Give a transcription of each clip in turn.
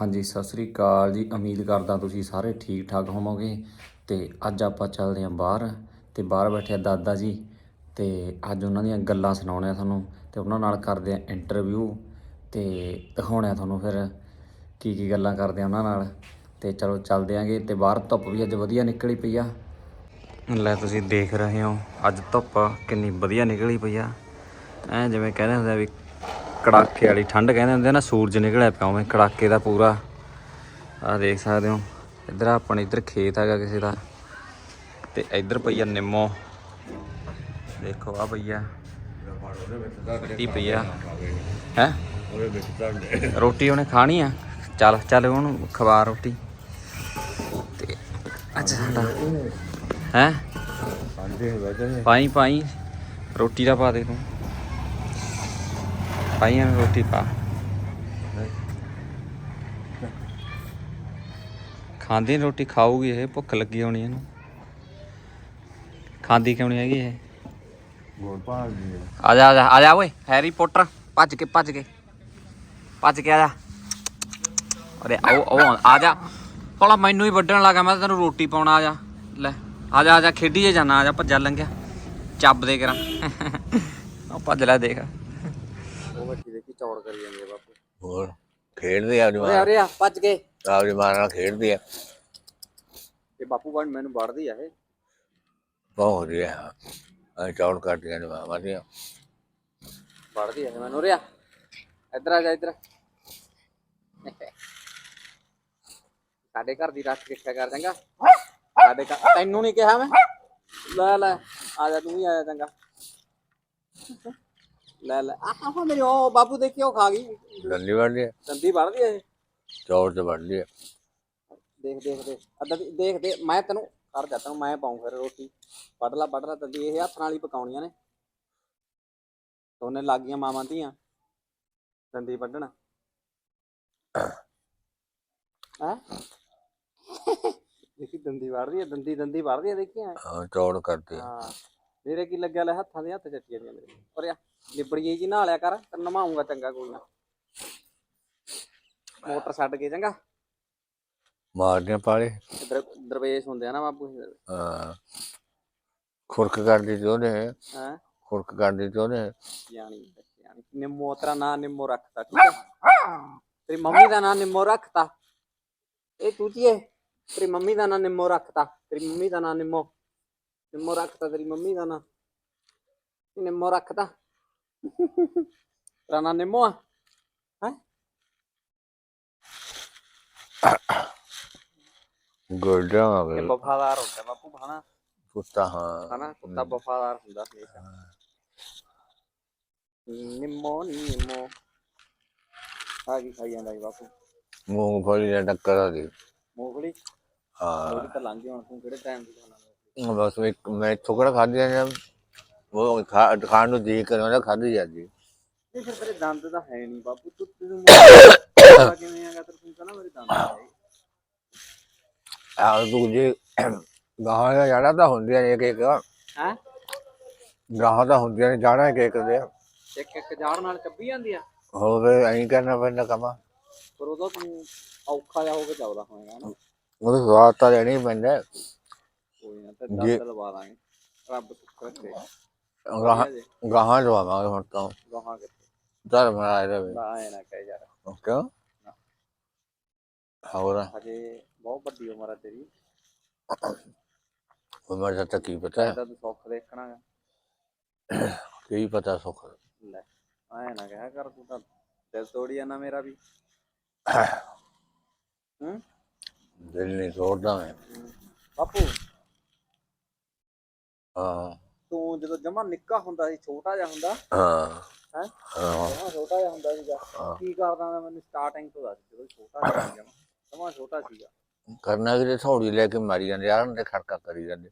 ਹਾਂਜੀ, ਸਤਿ ਸ੍ਰੀ ਅਕਾਲ ਜੀ। ਉਮੀਦ ਕਰਦਾ ਤੁਸੀਂ ਸਾਰੇ ਠੀਕ ਠਾਕ ਹੋਵੋਗੇ। ਤੇ ਅੱਜ ਆਪਾਂ ਚੱਲਦੇ ਹਾਂ ਬਾਹਰ ਤੇ ਬਾਹਰ ਬੈਠੇ ਆ ਦਾਦਾ ਜੀ। ਤੇ ਅੱਜ ਉਹਨਾਂ ਦੀਆਂ ਗੱਲਾਂ ਸੁਣਾਉਣੇ ਆ ਤੁਹਾਨੂੰ ਤੇ ਉਹਨਾਂ ਨਾਲ ਕਰਦੇ ਆ ਇੰਟਰਵਿਊ ਤੇ ਦਿਖਾਉਣੇ ਆ ਤੁਹਾਨੂੰ ਫਿਰ ਕੀ ਕੀ ਗੱਲਾਂ ਕਰਦੇ ਆ ਉਹਨਾਂ ਨਾਲ। ਤੇ ਚਲੋ ਚੱਲਦੇ ਆਂਗੇ ਤੇ ਬਾਹਰ ਧੁੱਪ ਵੀ ਅੱਜ ਵਧੀਆ ਨਿਕਲੀ ਪਈ ਆ। ਲੈ ਤੁਸੀਂ ਦੇਖ ਰਹੇ ਹੋ, ਅੱਜ ਧੁੱਪ ਕਿੰਨੀ ਵਧੀਆ ਨਿਕਲੀ ਪਈ ਆ। ਐ ਜਿਵੇਂ ਕਹਿੰਦੇ ਹੁੰਦੇ ਆ ਵੀ ਕੜਾਕੇ ਵਾਲੀ ਠੰਡ ਕਹਿੰਦੇ ਹੁੰਦੇ ਨਾ ਸੂਰਜ ਨਿਕਲਿਆ ਪਿਆ ਉਵੇਂ ਕੜਾਕੇ ਦਾ ਪੂਰਾ। ਆ ਦੇਖ ਸਕਦੇ ਹੋ ਇੱਧਰ ਆਪਣੇ ਇੱਧਰ ਖੇਤ ਹੈਗਾ ਕਿਸੇ ਦਾ ਤੇ ਇੱਧਰ ਪਈ ਆ ਨਿੰਮੋ। ਦੇਖੋ ਆ ਪਈ ਆ ਰੋਟੀ ਪਈ ਆ। ਹੈ? ਰੋਟੀ ਉਹਨੇ ਖਾਣੀ ਆ। ਚੱਲ ਚੱਲ ਉਹਨੂੰ ਖਵਾ ਰੋਟੀ। ਤੇ ਅੱਛਾ ਸਾਡਾ ਹੈ? ਪਾਈ ਪਾਈ। ਰੋਟੀ ਦਾ ਪਾ ਦੇ ਤੂੰ। ਪਾਈ ਐਵੇਂ ਰੋਟੀ ਪਾ। ਖਾਂਦੀ ਰੋਟੀ ਖਾਊਗੀ ਇਹ ਭੁੱਖ ਲੱਗੀ ਹੋਣੀ ਇਹਨੂੰ। ਖਾਂਦੀ ਕਿਉਂ ਨਹੀਂ ਹੈਗੀ ਇਹ? ਆ। ਜਾ ਆ ਜਾ ਆ ਜਾ ਓਏ ਹੈਰੀ ਪੋਟਰ ਭੱਜ ਕੇ ਭੱਜ ਕੇ। ਭੱਜ ਕੇ ਆ ਜਾ। ਅਰੇ ਆਓ ਆਓ ਆ ਜਾ। ਭਲਾ ਮੈਨੂੰ ਹੀ ਵੱਢਣ ਲੱਗਾ ਮੈਂ ਤੈਨੂੰ ਰੋਟੀ ਪਾਉਣਾ ਆ ਜਾ। ਲੈ ਆ ਜਾ ਆ ਜਾ ਖੇਡੀ ਜੇ ਜਾਣਾ ਆ ਜਾ ਭੱਜਾ ਲੰਘਿਆ। ਚੱਬ ਦੇ ਕਰਾਂ। ਉਹ ਭੱਜ ਲੈ ਦੇਖੀ। ਚੌੜ ਕਰੀ ਜਾਂਦੀ ਆ ਬਾਪੂ। ਹੋਰ ਖੇਡਦੇ ਆ ਓਏ ਜਵਾਨ ਅਰੇ ਆ ਭੱਜ ਕੇ। ਆਪ ਜਵਾਨ ਨਾਲ ਖੇਡਦੇ ਆ। ਇਹ ਬਾਪੂ ਬਣ ਮੈਨੂੰ ਵੜਦੀ ਆ ਇਹ। ਬਹੁਤ ਵਧੀਆ ਆ ਚੌੜ ਕਰਦੀਆਂ ਜਵਾਨ ਵਧੀਆ। ਵੜਦੀ ਆ ਇਹ ਮੈਨੂੰ ਰਿਆ ਇੱਧਰ ਆ ਜਾ ਇੱਧਰ। ਸਾਡੇ ਘਰ ਦੀ ਰੱਖ ਰੱਖਿਆ ਕਰ ਚੰਗਾ। ਸਾਡੇ ਘਰ ਤੈਨੂੰ ਨਹੀਂ ਕਿਹਾ ਮੈਂ। ਲੈ ਲੈ ਆ ਜਾ ਤੂੰ ਵੀ ਆ ਜਾ ਚੰਗਾ। ਲੈ ਲੈ। ਆਹ ਮੇਰੀ ਉਹ ਬਾਪੂ ਦੇਖੀ ਉਹ ਖਾ ਗਈ। ਦੰਦੀ ਵੜਦੀ ਆ ਦੰਦੀ ਵੜਦੀ ਇਹ? ਚੌੜ ਤੇ ਵੜਦੀ ਆ ਦੇਖ ਦੇਖ ਦੇਖ। ਅੱਧਾ ਦੀ- ਦੇਖ ਦੇ ਮੈਂ ਤੈਨੂੰ ਕਰ ਜਾ ਤੈਨੂੰ ਮੈਂ ਪਾਉਂ ਫਿਰ ਰੋਟੀ। ਵੱਢ ਲਾ ਵੱਢ ਲਾ ਤੰਦੀ ਇਹ ਹੱਥ ਨਾਲ ਹੀ ਪਕਾਉਣੀਆਂ ਨੇ। ਦੋਨੇ ਲੱਗੀਆਂ ਮਾਵਾਂ ਧੀਆਂ। ਦੰਦੀ ਵੱਢਣ। ਹੈ? ਦੇਖੀ ਦੰਦੀ ਵੜਦੀ ਆ ਦੰਦੀ ਦੰਦੀ ਵੜਦੀ ਆ ਦੇਖੀ ਐਂ। ਹਾਂ ਚੌੜ ਕਰਦੇ ਆ। ਹਾਂ। ਮੇਰੇ ਕੀ ਲੱਗਿਆ ਲੈ ਹੱਥਾਂ ਦੇ ਹੱਥ ਚੱਟੀ ਜਾਂਦੀਆਂ ਮੇਰੇ। ਪਰ ਆ ਲਿਬੜੀ ਜੀ ਨਹਾ ਲਿਆ ਕਰ ਤੇ ਨਵਾਉਂਗਾ ਚੰਗਾ ਕੋਈ ਨਾ। ਮੋਟਰ ਛੱਡ ਕੇ ਚੰਗਾ। ਮਾਰਦੀਆਂ ਪਾਲੇ। ਇਧਰ ਦਰਵੇਸ਼ ਹੁੰਦੇ ਆ ਨਾ ਬਾਪੂ ਹਾਂ। ਖੁਰਕ ਕਰਦੀ ਚਾਹੁੰਦੇ ਹੈ। ਖੁਰਕ ਕਰਦੀ ਚਾਹੁੰਦੇ ਯਾਨੀ ਯਾਨੀ ਨਿੰਮੋ ਤੇਰਾ ਨਾਂ ਨਿੰਮੋ ਰੱਖਤਾ ਠੀਕ ਹੈ ਤੇਰੀ ਮੰਮੀ ਦਾ ਨਾਂ ਨਿੰਮੋ ਰੱਖਤਾ। ਇਹ ਤੂਜੀਏ ਤੇਰੀ ਮੰਮੀ ਦਾ ਨਾਂ ਨਿੰਮੋ ਰੱਖਤਾ। ਤੇਰੀ ਮੰਮੀ ਦਾ ਨਾਂ ਨਿੰਮੋ। ਨਿੰਮੋ ਰੱਖਤਾ ਤੇਰੀ ਮੰਮੀ ਦਾ ਨਾਂ। ਨਿੰਮੋ ਰੱਖਤਾ। ਤੇਰਾ ਨਾਂ ਨਿੰਮੋ ਆ। ਹੈ? ਗੋਲਡਾਂ ਆ ਇਹ ਗਏ ਵਫਾਦਾਰ ਹੁੰਦਾ ਬਾਪੂ ਹਨਾ? ਕੁੱਤਾ ਹਾਂ। ਹਨਾ? ਕੁੱਤਾ ਵਫਾਦਾਰ ਹੁੰਦਾ ਹਮੇਸ਼ਾ। ਨਿੰਮੋ ਨਿੰਮੋ। ਆ ਕੀ ਖਾਈ ਜਾਂਦਾ ਜੀ ਬਾਪੂ? ਮੂੰਗਫਲੀ ਦਾ ਟੱਕਰ ਆ ਗਈ ਮੂੰਗਫਲੀ? ਹਾਂ। ਲੋੜੀ ਤਾਂ ਲੰਘ ਗਈ ਹੁਣ ਤੂੰ ਕਿਹੜੇ ਟਾਈਮ ਦੀ ਖਾਣਾ? ਬਸ ਇੱਕ ਮੈਂ ਥੋੜਾ ਖਾਧੀ ਜਾਂ ਉਹ ਖਾ ਖਾਣ ਨੂੰ ਜੀ ਕਰਾਉਂਦਾ ਖਾਧੀ ਜਾਂਦੀ ਨਹੀਂ ਫਿਰ ਤੇਰੇ ਦੰਦ ਤਾਂ ਹੈ ਨਹੀਂ ਬਾਪੂ ਤੂੰ ਤੈਨੂੰ ਮੋਟਾ ਕਿਵੇਂ ਆਗਾ ਤੇਰੇ ਤੂੰ ਕਹਿੰਦਾ ਮੇਰੇ ਦੰਦ ਹੈ। ਆ ਤੂੰ ਜੇ ਗਾਹਾਂ ਦਾ ਜਾਣਾ ਤਾਂ ਹੁੰਦੀਆਂ ਨੇ ਇੱਕ ਇੱਕ। ਹੈ? ਗਾਹਾਂ ਤਾਂ ਹੁੰਦੀਆਂ ਨੇ ਜਾਣਾ ਇੱਕ ਇੱਕ ਦੇ। ਇੱਕ ਇੱਕ ਜਾੜ ਨਾਲ ਚੱਬੀ ਜਾਂਦੀ ਆ? ਹੋਵੇ ਐਂ ਕਰਨਾ ਪੈਂਦਾ ਕਮਾ। ਪਰ ਉਦੋਂ ਤੂੰ ਔਖਾ ਜਾ ਹੋ ਕੇ ਚੱਲਦਾ ਹੋਏਗਾ ਨਾ। ਉਹਦਾ ਸਵਾਦ ਤਾਂ ਲੈਣਾ ਪੈਂਦਾ। ਕੋਈ ਨਾ ਤੇ ਜੇ- ਦੰਦ ਲਵਾ ਦਾਂਗੇ ਰੱਬ ਸੁੱਖ ਰੱਖੇ। ਗਾਹਾਂ ਗਾਹਾਂ ਲਵਾਵਾਂਗੇ ਹੁਣ ਤਾਂ। ਗਾਹਾਂ ਕਿੱਥੇ? ਧਰਮ ਆਏ ਰਵੇ ਨਾ ਐ ਨਾ ਕਹਿ ਯਾਰ। ਕਿਉਂ? ਹੋਰ? ਹਜੇ ਬਹੁਤ ਵੱਡੀ ਉਮਰ ਆ ਤੇਰੀ। ਉਮਰ ਦਾ ਤਾਂ ਕੀ ਪਤਾ। ਤੂੰ ਸੁੱਖ ਦੇਖਣਾ ਗਾ। ਕੀ ਪਤਾ ਸੁੱਖ? ਲੈ ਐ ਨਾ ਕਹਿਆ ਕਰ ਤੂੰ ਤਾਂ। ਦਿਲ ਤੋੜੀ ਜਾਣਾ ਮੇਰਾ ਵੀ। ਹੂੰ? ਦਿਲ ਨਹੀਂ ਤੋੜਦਾ ਮੈਂ। ਬਾਪੂ ਹਾਂ। ਤੂੰ ਜਦੋਂ ਜਮਾ ਨਿੱਕਾ ਹੁੰਦਾ ਸੀ ਛੋਟਾ ਜਿਹਾ ਹੁੰਦਾ ਹਾਂ। ਹੈ? ਹਾਂ। ਜਮਾ ਛੋਟਾ ਜਿਹਾ ਹੁੰਦਾ ਸੀਗਾ। ਕੀ ਕਰਦਾ ਹੁੰਦਾ ਮੈਨੂੰ ਸਟਾਰਟਿੰਗ ਤੋਂ ਦੱਸ ਜਦੋਂ ਛੋਟਾ ਜਿਹਾ ਸੀ ਜਮਾ। ਜਮਾ ਛੋਟਾ ਸੀਗਾ। ਕਰਨਾ ਕਿ ਥੋੜੀ ਲੈ ਕੇ ਮਾਰੀ ਜਾਂਦੇ ਯਾਰ ਉਹਨੇ ਖੜਕਾ ਕਰੀ ਜਾਂਦੇ।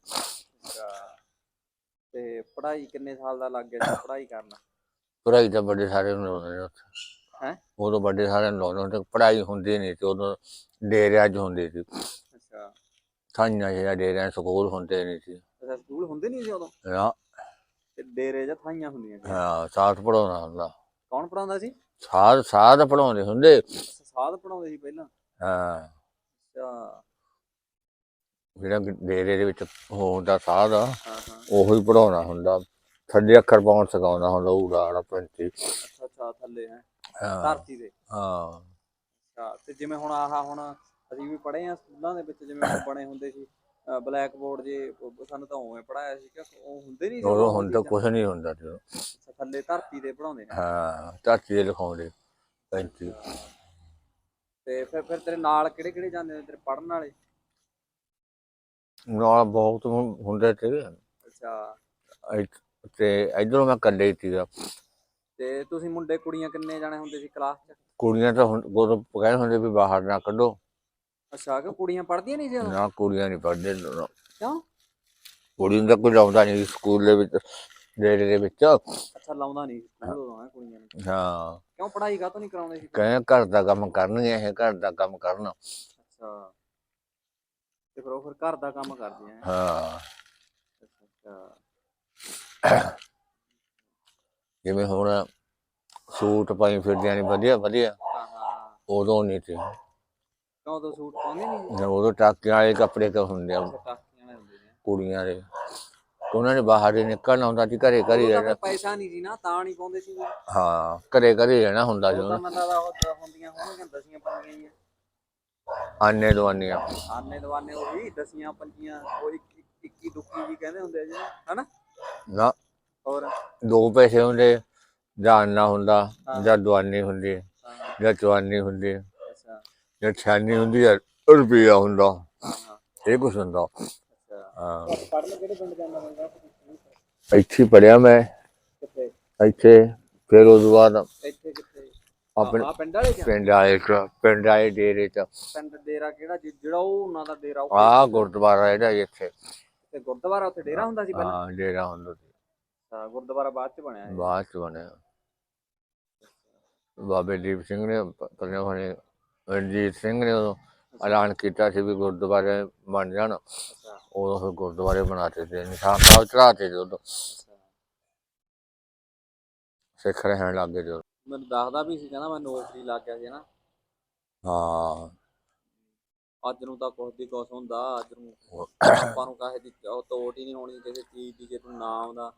ਤੇ ਪੜ੍ਹਾਈ ਕਿੰਨੇ ਸਾਲ ਦਾ ਲੱਗ ਗਿਆ ਪੜ੍ਹਾਈ ਕਰਨਾ? ਪੜਾਈ ਤਾਂ ਵੱਡੇ ਸਾਰੇ ਨੂੰ ਲਾਉਂਦੇ ਨੇ ਉੱਥੇ। ਹੈਂ? ਉਦੋਂ ਵੱਡੇ ਸਾਰੇ ਨੂੰ ਲਾਉਂਦੇ ਹੁੰਦੇ ਪੜਾਈ ਹੁੰਦੀ ਨਹੀਂ ਤੇ ਉਦੋਂ ਡੇਰਿਆਂ 'ਚ ਹੁੰਦੀ ਸੀ। ਥਾਈਆਂ ਜਿਹੜਾ ਡੇਰਿਆਂ ਸਕੂਲ ਹੁੰਦੇ ਨਹੀਂ ਸੀ। ਅੱਛਾ ਸਕੂਲ ਹੁੰਦੇ ਨਹੀਂ ਸੀ ਉਦੋਂ? ਹਾਂ ਤੇ ਡੇਰੇ ਜਾਂ ਥਾਈਆਂ ਹੁੰਦੀਆਂ ਸੀ? ਹਾਂ ਸਾਥ ਪੜਾਉਣਾ ਹੁੰਦਾ। ਕੌਣ ਪੜਾਉਂਦਾ ਸੀ? ਸਾਥ ਸਾਥ ਪੜਾਉਂਦੇ ਹੁੰਦੇ। ਸਾਧ ਪੜਾਉਂਦੇ ਸੀ ਪਹਿਲਾਂ? ਹਾਂ। ਅੱਛਾ। ਜਿਹੜਾ ਡੇਰੇ ਦੇ ਵਿੱਚ ਹੁੰਦਾ ਸਾਧ ਆ ਹਾਂ ਹਾਂ। ਉਹੀ ਪੜਾਉਣਾ ਹੁੰਦਾ। ਥੱਲੇ ਅੱਖਰ ਪਾਉਣ ਸਿਖਾਉਂਦਾ ਹੁੰਦਾ ਉਡਾੜਾ ਪੰਛੀ ਅੱਛਾ ਅੱਛਾ ਥੱਲੇ ਹੈ। ਹਾਂ। ਧਰਤੀ ਦੇ ਹਾਂ। ਅੱਛਾ ਤੇ ਜਿਵੇਂ ਹੁਣ ਆਹ ਹੁਣ ਅਸੀਂ ਵੀ ਪੜ੍ਹੇ ਆ ਸਕੂਲਾਂ ਦੇ ਵਿੱਚ ਜਿਵੇਂ ਉਹ ਬਣੇ ਹੁੰਦੇ ਸੀ ਬਲੈਕ ਬੋਰਡ ਜੇ ਸਾਨੂੰ ਤਾਂ ਉਵੇਂ ਪੜਾਇਆ ਸੀ ਕਿ ਉਹ ਹੁੰਦੇ ਨਹੀਂ ਉਹ ਹੁਣ ਤਾਂ? ਕੁਝ ਨਹੀਂ ਹੁੰਦਾ ਅੱਛਾ, ਥੱਲੇ ਧਰਤੀ ਦੇ ਪੜਾਉਂਦੇ ਨੇ ਹਾਂ ਧਰਤੀ ਦੇ ਲਿਖਾਉਂਦੇ ਪੰਛੀ ਤੇ ਫਿਰ ਫਿਰ ਤੇਰੇ ਨਾਲ ਕਿਹੜੇ ਕਿਹੜੇ ਜਾਂਦੇ ਨੇ ਤੇਰੇ ਪੜਨ ਵਾਲੇ? ਨਾਲ ਬਹੁਤ ਹੁੰਦੇ ਤੇ। ਅੱਛਾ। ਤੇ ਇਧਰੋਂ ਮੈਂ ਇਕੱਲੇ ਹੀ ਸੀਗਾ। ਤੇ ਤੁਸੀਂ ਮੁੰਡੇ ਕੁੜੀਆਂ ਕਿੰਨੇ ਜਾਣੇ ਹੁੰਦੇ ਸੀ ਕਲਾਸ 'ਚ? ਕੁੜੀਆਂ ਤਾਂ ਹੁਣ ਉਦੋਂ ਕਹਿੰਦੇ ਹੁੰਦੇ ਵੀ ਬਾਹਰ ਨਾ ਕੱਢੋ। ਅੱਛਾ ਕਿ ਕੁੜੀਆਂ ਪੜ੍ਹਦੀਆਂ ਨਹੀਂ ਸੀ ਉਦੋਂ? ਨਾ ਕੁੜੀਆਂ ਨਹੀਂ ਪੜ੍ਹਦੇ ਕਿਉਂ? ਕੁੜੀ ਨੂੰ ਤਾਂ ਕੋਈ ਲਾਉਂਦਾ ਨਹੀਂ ਸਕੂਲ ਦੇ ਵਿੱਚ ਡੇਰੇ ਦੇ ਵਿੱਚ। ਅੱਛਾ ਲਾਉਂਦਾ ਨਹੀਂ ਸਕੂਲ ਉਦੋਂ ਹੈਂ ਕੁੜੀਆਂ ਨੂੰ। ਹਾਂ। ਕਿਉਂ ਪੜ੍ਹਾਈ ਕਾਹਤੋਂ ਨਹੀਂ ਕਰਾਉਂਦੇ ਸੀ? ਕਹਿੰਦੇ ਘਰ ਦਾ ਕੰਮ ਕਰਨਗੇ ਇਹ ਘਰ ਦਾ ਕੰਮ ਕਰਨ। ਅੱਛਾ। ਤੇ ਫਿਰ ਉਹ ਫਿਰ ਘਰ ਦਾ ਕੰਮ ਕਰਦੇ ਆ ਹਾਂ। ਅੱਛਾ। ਜਿਵੇਂ ਹੁਣ ਸੂਟ ਪਾਈ ਫਿਰਦਿਆਂ ਨੇ ਵਧੀਆ ਵਧੀਆ। ਹਾਂ ਹਾਂ। ਉਦੋਂ ਨਹੀਂ ਸੀ। ਕਿਉਂ ਉਦੋਂ ਸੂਟ ਪਾਉਂਦੇ ਨਹੀਂ ਸੀ? ਉਦੋਂ ਟਾਕਿਆਂ ਵਾਲੇ ਕੱਪੜੇ ਕ ਹੁੰਦੇ ਆ ਅੱਛਾ ਟਾਕੀਆਂ ਵਾਲੇ ਹੁੰਦੇ ਨੇ ਕੁੜੀਆਂ ਦੇ। ਤੇ ਉਹਨਾਂ ਨੇ ਬਾਹਰ ਹੀ ਨਿਕਲਣਾ ਹੁੰਦਾ ਸੀ ਘਰੇ ਘਰੇ ਉਦੋਂ ਤਾਂ ਰਹਿਣਾ। ਫਿਰ ਪੈਸਾ ਨਹੀਂ ਸੀ ਨਾ ਤਾਂ ਨਹੀਂ ਪਾਉਂਦੇ ਸੀ ਉਹ ਹਾਂ ਘਰੇ ਘਰੇ ਰਹਿਣਾ ਹੁੰਦਾ ਸੀ ਤਾਂ ਉਹਨਾਂ। ਲੱਗਦਾ ਉਹ ਤਾਂ ਹੁੰਦੀਆਂ ਹੋਣਗੀਆਂ ਦਸੀਆਂ ਪੰਜੀਆਂ ਹੀ ਆਨੇ ਦਵਾਨੀਆਂ ਆਨੇ ਦਵਾਨੇ ਉਹੀ ਦਸੀਆਂ ਪੰਜੀਆਂ ਉਹ ਇੱਕ- ਇੱਕ- ਇੱਕੀ ਦੁੱਕੀ ਜੀ ਕਹਿੰਦੇ ਹੁੰਦੇ ਆ ਜੀ ਹਨਾ? ਨਾ ਹੋਰ? ਦੋ ਪੈਸੇ ਹੁੰਦੇ ਜਾਂ ਅੰਨਾ ਹੁੰਦਾ। ਜਾਂ ਦਵਾਨੀ ਹੁੰਦੀ ਹਾਂ। ਜਾਂ ਚਵਾਨੀ ਹੁੰਦੀ। ਜਾਂ ਛਾਨੀ ਹੁੰਦੀ ਜਾਂ ਰੁਪਈਆ ਹੁੰਦਾ ਇਹ ਕੁਛ ਹੁੰਦਾ। ਹਾਂ। ਪੜ੍ਹਨ ਕਿਹੜੇ ਪਿੰਡ ਜਾਂਦਾ ਹੁੰਦਾ ਇੱਥੇ ਪੜਿਆ ਮੈਂ ਇੱਥੇ ਫਿਰ ਉਸ ਤੋਂ ਬਾਅਦ ਇੱਥੇ ਕਿੱਥੇ? ਆਪਣੇ ਆ ਪਿੰਡ ਵਾਲੇ ਚ ਪਿੰਡ ਪਿੰਡ ਆਏ ਡੇਰੇ ਚ। ਪਿੰਡ ਡੇਰਾ ਕਿਹੜਾ? ਜਿਹੜਾ ਉਹ ਉਹਨਾਂ ਦਾ ਡੇਰਾ ਉਹ ਆਹ ਗੁਰਦੁਆਰਾ ਇਹਦਾ ਇੱਥੇ। ਤੇ ਗੁਰਦੁਆਰਾ ਉੱਥੇ ਡੇਰਾ ਹੁੰਦਾ ਸੀ ਪਹਿਲਾਂ? ਹਾਂ ਡੇਰਾ ਹੁੰਦਾ ਸੀ। ਹਾਂ ਗੁਰਦੁਆਰਾ ਬਾਅਦ ਚ ਬਣਿਆ। ਬਾਅਦ ਚ ਬਣਿਆ। ਬਾਬੇ ਦੀਪ ਸਿੰਘ ਨੇ ਪਤਨੇ ਹੋਣੇ ਰਣਜੀਤ ਸਿੰਘ ਨੇ ਉਦੋਂ ਐਲਾਨ ਕੀਤਾ ਸੀ ਵੀ ਗੁਰਦੁਆਰੇ ਬਣ ਜਾਣ। ਉਦੋਂ ਫਿਰ ਗੁਰਦੁਆਰੇ ਬਣਾਤੇ ਤੇ ਨਿਸ਼ਾਨ ਸਾਹਿਬ ਚੜਾਤੇ ਜਦੋਂ ਸਿੱਖ ਰਹਿਣ ਲੱਗ ਗਏ ਜਦੋਂ ਮੈਨੂੰ ਦੱਸਦਾ ਵੀ ਸੀ ਕਹਿੰਦਾ ਮੈਂ ਨੌਕਰੀ ਲੱਗ ਗਿਆ ਸੀ ਨਾ। ਹਾਂ। ਅੱਜ ਨੂੰ ਤਾਂ ਕੁਛ ਦੀ ਕੁਛ ਹੁੰਦਾ ਅੱਜ ਨੂੰ ਆਪਾਂ ਨੂੰ ਕਾਹੇ ਦੀ ਤੋਟ ਹੀ ਨਹੀਂ ਹੋਣੀ ਕਿਸੇ ਚੀਜ਼ ਦੀ ਜੇ ਤੂੰ ਨਾ ਆਉਂਦਾ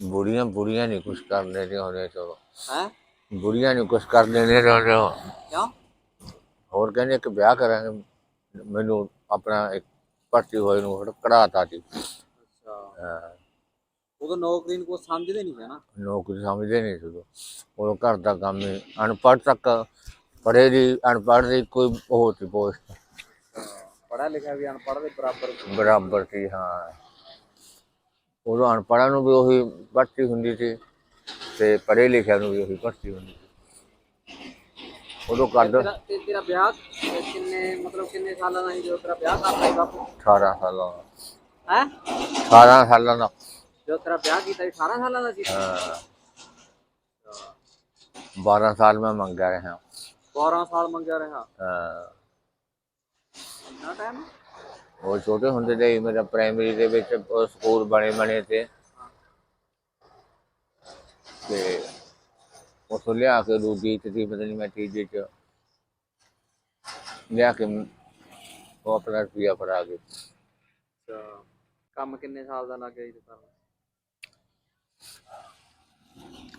ਬੁੜੀਆਂ ਬੁੜੀਆਂ ਨਹੀਂ ਕੁਛ ਕਰਨੇ ਦੇ ਹੁੰਦੇ ਚਲੋ। ਹੈ? ਬੁੜੀਆਂ ਨਹੀਂ ਕੁਛ ਕਰਨੇ ਦੇ ਹੁੰਦੇ ਕਿਉਂ? ਹੋਰ ਕਹਿੰਦੇ ਕਿ ਵਿਆਹ ਕਰਾਂਗੇ ਮੈਨੂੰ ਆਪਣਾ ਇੱਕ ਭਰਤੀ ਹੋਏ ਨੂੰ ਕਢਾਤਾ ਸੀ। ਅੱਛਾ। ਹਾਂ, ਉਦੋਂ ਨੌਕਰੀ ਨੂੰ ਕੋਈ ਸਮਝਦੇ ਨਹੀਂ ਸੀ ਨਾ ਨੌਕਰੀ ਸਮਝਦੇ ਨਹੀਂ ਸੀ ਉਦੋਂ। ਘਰ ਦਾ ਕੰਮ ਹੀ ਅਨਪੜ੍ਹ ਤੱਕ ਪੜ੍ਹੇ ਦੀ ਅਨਪੜ੍ਹ ਦੀ ਕੋਈ ਉਹ ਸੀ ਪੋਸਟ ਪੜ੍ਹਿਆ ਲਿਖਿਆ ਵੀ ਅਨਪੜ੍ਹ ਦੇ ਬਰਾਬਰ ਸੀ। ਬਰਾਬਰ ਸੀ ਹਾਂ। ਉਦੋਂ ਅਨਪੜ੍ਹਾਂ ਨੂੰ ਵੀ ਉਹੀ ਭਰਤੀ ਹੁੰਦੀ ਸੀ ਤੇ ਪੜ੍ਹੇ ਲਿਖਿਆ ਨੂੰ ਵੀ ਉਹੀ ਭਰਤੀ ਹੁੰਦੀ ਸੀ। ਉਦੋਂ ਕੱਢ। ਤੇਰਾ ਤੇ ਤੇਰਾ ਵਿਆਹ ਕਿੰਨੇ ਮਤਲਬ ਕਿੰਨੇ ਸਾਲਾਂ ਦਾ ਸੀ ਜਦੋਂ ਤੇਰਾ ਵਿਆਹ ਕਰਦਾ ਸੀ ਬਾਪੂ? 18 ਸਾਲਾਂ ਦਾ। ਹੈ? 18 ਸਾਲਾਂ ਦਾ। ਜਦੋਂ ਤੇਰਾ ਵਿਆਹ ਕੀਤਾ ਸੀ 18 ਸਾਲਾਂ ਦਾ ਸੀ? ਹਾਂ। 12 ਸਾਲ ਮੈਂ ਮੰਗਿਆ ਰਿਹਾ। 12 ਸਾਲ ਮੰਗਿਆ ਰਿਹਾ? ਹਾਂ। ਇੰਨਾ ਟਾਈਮ ਉਹ ਛੋਟੇ ਹੁੰਦੇ ਦੇ ਹੀ ਮੇਰਾ ਪ੍ਰਾਇਮਰੀ ਦੇ ਵਿੱਚ ਉਹ ਸਕੂਲ ਬਣੇ ਬਣੇ ਤੇ। ਤੇ ਉੱਥੋਂ ਲਿਆ ਕੇ ਦੂਜੀ ਸੀ ਪਤਾ ਨਹੀਂ ਮੈਂ ਤੀਜੀ ਚ। ਲਿਆ ਕੇ ਉਹ ਆਪਣਾ ਰੁਪਿਆ ਫੜਾ ਗਏ ਅੱਛਾ ਕੰਮ ਕਿੰਨੇ ਸਾਲ ਦਾ ਲੱਗ ਗਿਆ ਜੀ ਕਰਨ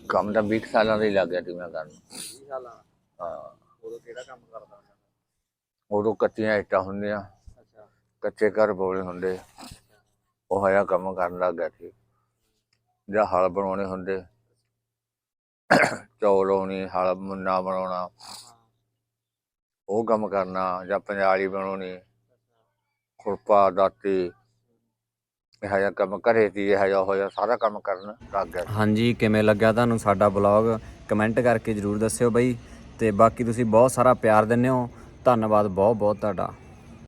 ਕੰਮ ਤਾਂ 20 ਸਾਲਾਂ ਦਾ ਹੀ ਲੱਗ ਗਿਆ ਸੀ ਮੈਂ ਕਰਨ 20 ਸਾਲਾਂ? ਦਾ। ਹਾਂ। ਉਦੋਂ ਕਿਹੜਾ ਕੰਮ ਕਰਦਾ ਹੁੰਦਾ? ਉਦੋਂ ਕੱਚੀਆਂ ਇੱਟਾਂ ਹੁੰਦੀਆਂ। ਅੱਛਾ। ਕੱਚੇ ਘਰ ਬੋਲੇ ਹੁੰਦੇ। ਉਹ ਹਇਆ ਕੰਮ ਕਰਨ ਲੱਗ ਗਿਆ ਸੀ। ਜਾਂ ਹਲ ਬਣਾਉਣੇ ਹੁੰਦੇ। ਚੌਲ ਲਾਉਣੀ ਹਲ ਮੁੰਨਾ ਬਣਾਉਣਾ। ਉਹ ਕੰਮ ਕਰਨਾ ਜਾਂ ਪੰਜਾਲੀ ਬਣਾਉਣੀ। ਖੁਰਪਾ, ਦਾਤੀ, ਇਹੋ ਜਿਹਾ ਕੰਮ ਘਰੇ ਦੀ ਇਹੋ ਜਿਹਾ ਹੋਇਆ ਸਾਰਾ ਕੰਮ ਕਰਨ ਲੱਗ ਗਿਆ। ਹਾਂਜੀ, ਕਿਵੇਂ ਲੱਗਿਆ ਤੁਹਾਨੂੰ ਸਾਡਾ ਬਲੌਗ? ਕਮੈਂਟ ਕਰਕੇ ਜਰੂਰ ਦੱਸਿਓ ਬਈ। ਤੇ ਬਾਕੀ ਤੁਸੀਂ ਬਹੁਤ ਸਾਰਾ ਪਿਆਰ ਦਿੰਦੇ ਹੋ। ਧੰਨਵਾਦ ਬਹੁਤ ਬਹੁਤ ਤੁਹਾਡਾ।